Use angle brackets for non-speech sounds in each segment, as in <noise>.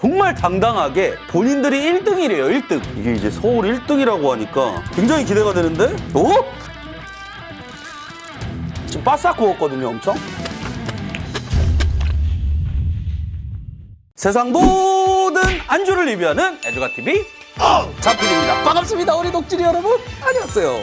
정말 당당하게 본인들이 1등이래요 1등. 이게 이제 서울 1등이라고 하니까 굉장히 기대가 되는데? 어? 지금 바싹 구웠거든요 엄청? 세상 모든 안주를 리뷰하는 애주가TV 자필입니다. 반갑습니다 우리 독진이 여러분. 안녕하세요.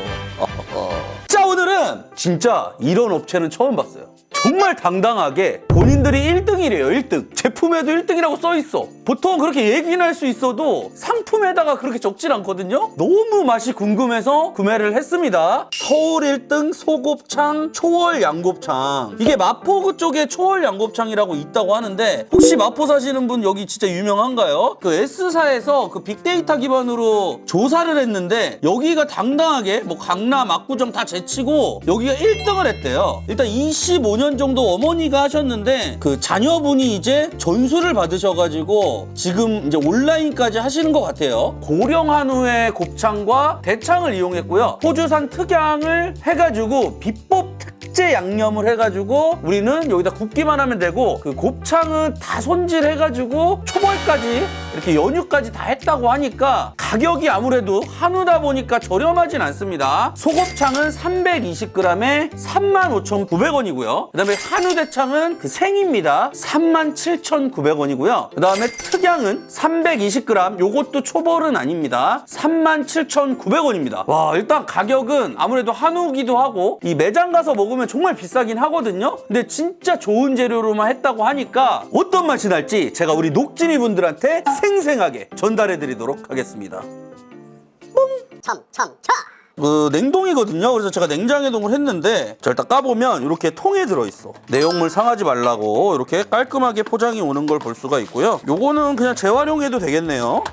자 오늘은 진짜 이런 업체는 처음 봤어요 정말 당당하게 본인들이 1등이래요 1등. 제품에도 1등이라고 써있어. 보통 그렇게 얘기는 할 수 있어도 상품에다가 그렇게 적질 않거든요? 너무 맛이 궁금해서 구매를 했습니다. 서울 1등 소곱창 초월 양곱창. 이게 마포구 쪽에 초월 양곱창이라고 있다고 하는데 혹시 마포 사시는 분 여기 진짜 유명한가요? 그 S사에서 그 빅데이터 기반으로 조사를 했는데 여기가 당당하게 뭐 강남 압구정 다 제치고 여기가 1등을 했대요. 일단 25년 정도 어머니가 하셨는데 그 자녀분이 이제 전수를 받으셔가지고 지금 이제 온라인까지 하시는 것 같아요. 고령 한우의 곱창과 대창을 이용했고요. 호주산 특양을 해가지고 비법 특 제 양념을 해가지고 우리는 여기다 굽기만 하면 되고 그 곱창은 다 손질해가지고 초벌까지 이렇게 연유까지 다 했다고 하니까 가격이 아무래도 한우다 보니까 저렴하진 않습니다. 소곱창은 320g에 35,900원이고요. 그다음에 한우 대창은 그 생입니다. 37,900원이고요. 그다음에 특양은 320g 요것도 초벌은 아닙니다. 37,900원입니다. 와 일단 가격은 아무래도 한우기도 하고 이 매장 가서 먹으면 정말 비싸긴 하거든요. 근데 진짜 좋은 재료로만 했다고 하니까 어떤 맛이 날지 제가 우리 녹진이 분들한테 생생하게 전달해 드리도록 하겠습니다. 첨첨차 그 냉동이거든요. 그래서 제가 냉장해동을 했는데 자 일단 까보면 이렇게 통에 들어있어. 내용물 상하지 말라고 이렇게 깔끔하게 포장이 오는 걸 볼 수가 있고요. 요거는 그냥 재활용해도 되겠네요.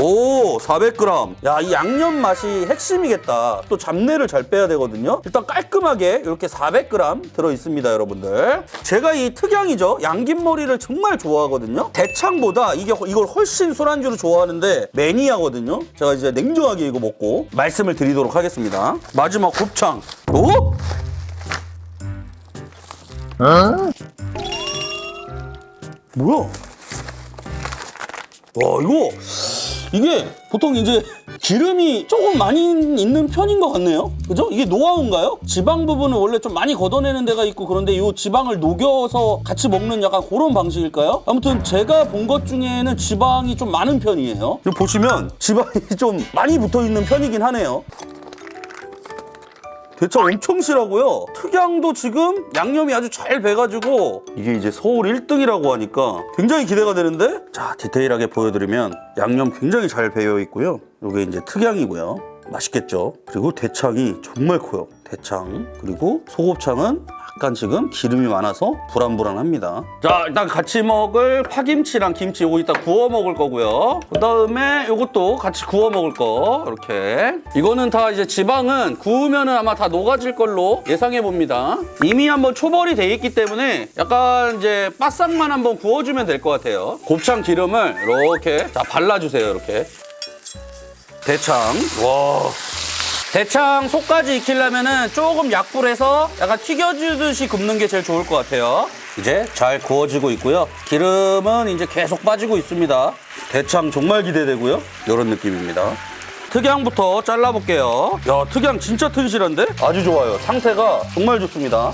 오 400g 야 이 양념 맛이 핵심이겠다. 또 잡내를 잘 빼야 되거든요. 일단 깔끔하게 이렇게 400g 들어있습니다 여러분들. 제가 이 특양이죠? 양김머리를 정말 좋아하거든요. 대창보다 이게 허- 이걸 훨씬 술안주로 좋아하는데 매니아거든요. 제가 이제 냉정하게 이거 먹고 말씀을 드리도록 하겠습니다. 마지막 곱창. 오? 뭐야? 와 이거 이게 보통 이제 기름이 조금 많이 있는 편인 것 같네요 그죠? 이게 노하우인가요? 지방 부분은 원래 좀 많이 걷어내는 데가 있고 그런데 이 지방을 녹여서 같이 먹는 약간 그런 방식일까요? 아무튼 제가 본 것 중에는 지방이 좀 많은 편이에요 보시면 지방이 <laughs> 좀 많이 붙어 있는 편이긴 하네요 대창 엄청 실하고요. 특양도 지금 양념이 아주 잘 배가지고 이게 이제 서울 1등이라고 하니까 굉장히 기대가 되는데 자 디테일하게 보여드리면 양념 굉장히 잘 배어 있고요. 이게 이제 특양이고요. 맛있겠죠. 그리고 대창이 정말 커요. 대창 그리고 소곱창은 약간 지금 기름이 많아서 불안불안합니다. 자 일단 같이 먹을 파김치랑 김치 요거 이따 구워 먹을 거고요. 그 다음에 요것도 같이 구워 먹을 거 이렇게 이거는 다 이제 지방은 구우면은 아마 다 녹아질 걸로 예상해 봅니다. 이미 한번 초벌이 돼 있기 때문에 약간 이제 바싹만 한번 구워주면 될 것 같아요. 곱창 기름을 이렇게 자 발라주세요 이렇게 대창 와. 대창 속까지 익히려면은 조금 약불에서 약간 튀겨주듯이 굽는 게 제일 좋을 것 같아요. 이제 잘 구워지고 있고요. 기름은 이제 계속 빠지고 있습니다. 대창 정말 기대되고요. 이런 느낌입니다. 특양부터 잘라볼게요. 야, 특양 진짜 튼실한데? 아주 좋아요. 상태가 정말 좋습니다.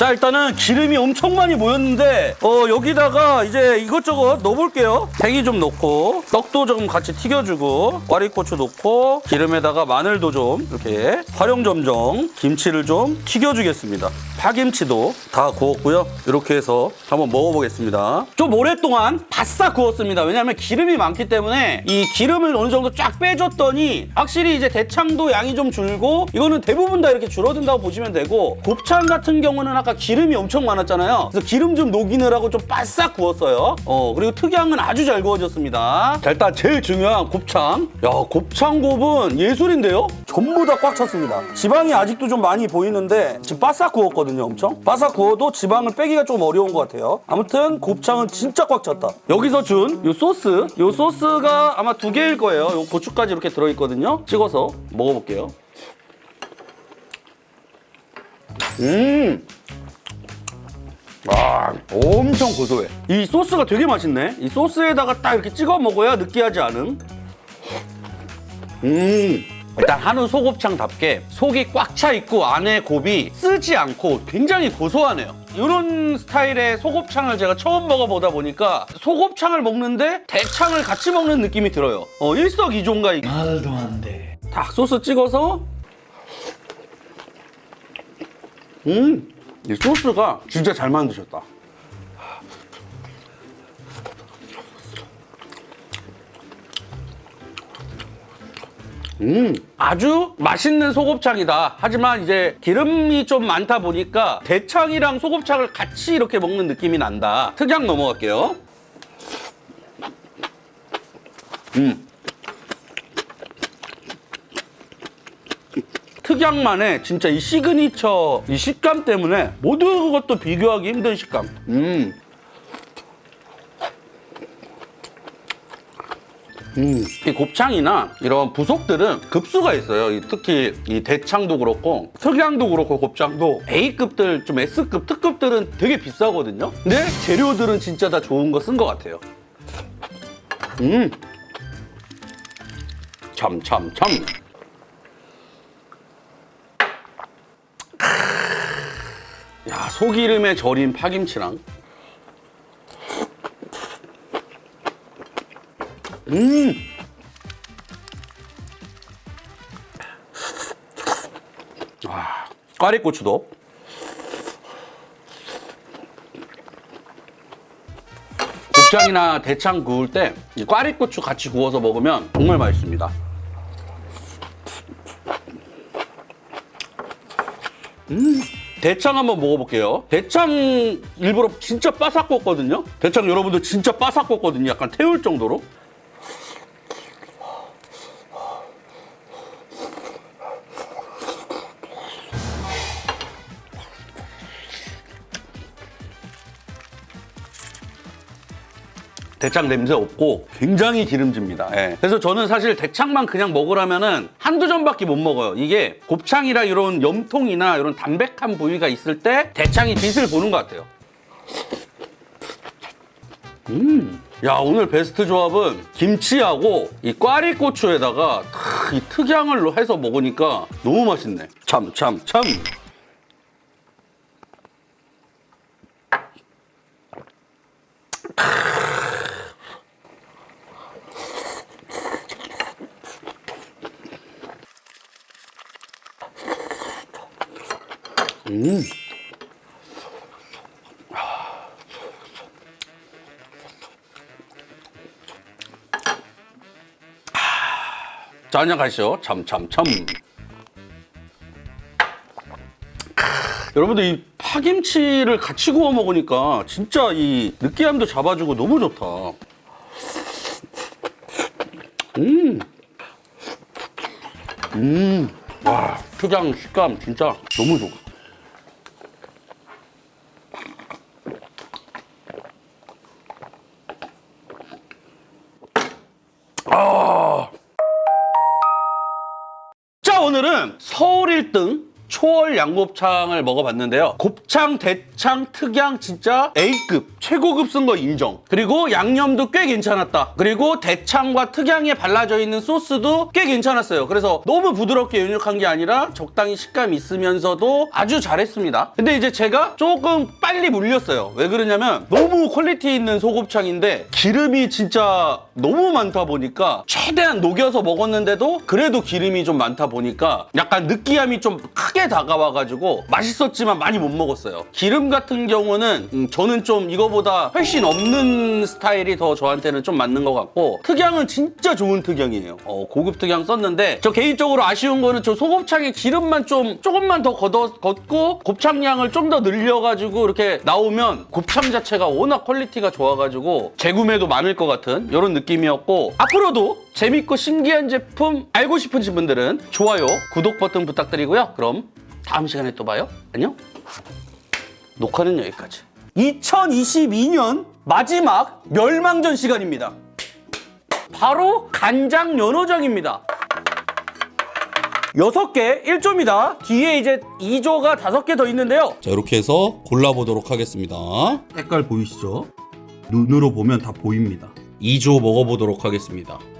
자 일단은 기름이 엄청 많이 모였는데 어 여기다가 이제 이것저것 넣어볼게요. 팽이 좀 넣고 떡도 좀 같이 튀겨주고 꽈리고추 넣고 기름에다가 마늘도 좀 이렇게 활용점정 김치를 좀 튀겨주겠습니다. 파김치도 다 구웠고요. 이렇게 해서 한번 먹어보겠습니다. 좀 오랫동안 바싹 구웠습니다. 왜냐하면 기름이 많기 때문에 이 기름을 어느 정도 쫙 빼줬더니 확실히 이제 대창도 양이 좀 줄고 이거는 대부분 다 이렇게 줄어든다고 보시면 되고 곱창 같은 경우는 아까 기름이 엄청 많았잖아요. 그래서 기름 좀 녹이느라고 좀 바싹 구웠어요. 어 그리고 특양은 아주 잘 구워졌습니다. 자 일단 제일 중요한 곱창. 야 곱창곱은 예술인데요? 전부 다 꽉 찼습니다. 지방이 아직도 좀 많이 보이는데 지금 바싹 구웠거든요 엄청. 바싹 구워도 지방을 빼기가 좀 어려운 것 같아요. 아무튼 곱창은 진짜 꽉 찼다. 여기서 준 이 소스. 이 소스가 아마 두 개일 거예요. 요 고추까지 이렇게 들어있거든요. 찍어서 먹어볼게요. 음 와, 엄청 고소해. 이 소스가 되게 맛있네. 이 소스에다가 딱 이렇게 찍어 먹어야 느끼하지 않음. 음. 일단 한우 소곱창답게 속이 꽉 차 있고 안에 곱이 쓰지 않고 굉장히 고소하네요. 이런 스타일의 소곱창을 제가 처음 먹어보다 보니까 소곱창을 먹는데 대창을 같이 먹는 느낌이 들어요. 어, 일석이조인가 이게. 말도 안 돼. 딱 소스 찍어서 음, 이 소스가 진짜 잘 만드셨다. 음, 아주 맛있는 소곱창이다. 하지만 이제 기름이 좀 많다 보니까 대창이랑 소곱창을 같이 이렇게 먹는 느낌이 난다. 특양 넘어갈게요. 음. 특양만의 진짜 이 시그니처 이 식감 때문에 모든 것도 비교하기 힘든 식감. 음. 음, 이 곱창이나 이런 부속들은 급수가 있어요. 이 특히 이 대창도 그렇고 특양도 그렇고 곱창도 A급들 좀 S급 특급들은 되게 비싸거든요. 근데 재료들은 진짜 다 좋은 거 쓴 것 같아요. 음, 참참 참. 야 소기름에 절인 파김치랑. 음! 와, 꽈리고추도. 곱창이나 대창 구울 때이 꽈리고추 같이 구워서 먹으면 정말 맛있습니다. 대창 한번 먹어볼게요. 대창 일부러 진짜 바삭 꽂거든요. 대창 여러분들 진짜 바삭 꽂거든요. 약간 태울 정도로. 대창 냄새 없고 굉장히 기름집니다. 예. 그래서 저는 사실 대창만 그냥 먹으라면은 한두 점밖에 못 먹어요. 이게 곱창이라 이런 염통이나 이런 담백한 부위가 있을 때 대창이 빛을 보는 것 같아요. 음. 야, 오늘 베스트 조합은 김치하고 이 꽈리고추에다가 탁, 이 특양을 해서 먹으니까 너무 맛있네. 참, 참, 참. 자, 한잔 가시죠. 참, 참, 참. 여러분들 이 파김치를 같이 구워 먹으니까 진짜 이 느끼함도 잡아주고 너무 좋다. 음. 음. 와, 특양 식감 진짜 너무 좋아. 오늘은 서울 1등 초월 양곱창을 먹어봤는데요. 곱창, 대창, 특양 진짜 A급, 최고급 쓴 거 인정. 그리고 양념도 꽤 괜찮았다. 그리고 대창과 특양에 발라져 있는 소스도 꽤 괜찮았어요. 그래서 너무 부드럽게 연육한 게 아니라 적당히 식감 있으면서도 아주 잘했습니다. 근데 이제 제가 조금 빨리 물렸어요. 왜 그러냐면 너무 퀄리티 있는 소곱창인데 기름이 진짜 너무 많다 보니까 최대한 녹여서 먹었는데도 그래도 기름이 좀 많다 보니까 약간 느끼함이 좀 크게 다가와가지고 맛있었지만 많이 못 먹었어요. 기름 같은 경우는 음, 저는 좀 이거보다 훨씬 없는 스타일이 더 저한테는 좀 맞는 것 같고 특양은 진짜 좋은 특양이에요. 어, 고급 특양 썼는데 저 개인적으로 아쉬운 거는 저 소곱창에 기름만 좀 조금만 더 걷어, 걷고 곱창량을 좀 더 늘려가지고 이렇게 나오면 곱창 자체가 워낙 퀄리티가 좋아가지고 재구매도 많을 것 같은 이런 느낌이었고 앞으로도 재밌고 신기한 제품 알고 싶으신 분들은 좋아요, 구독 버튼 부탁드리고요. 그럼 다음 시간에 또 봐요. 안녕. 녹화는 여기까지. 2022년 마지막 멸망전 시간입니다. 바로 간장 연어장입니다. 여섯 개 1조입니다. 뒤에 이제 2조가 다섯 개더 있는데요. 자 이렇게 해서 골라보도록 하겠습니다. 색깔 보이시죠? 눈으로 보면 다 보입니다. 2조 먹어보도록 하겠습니다.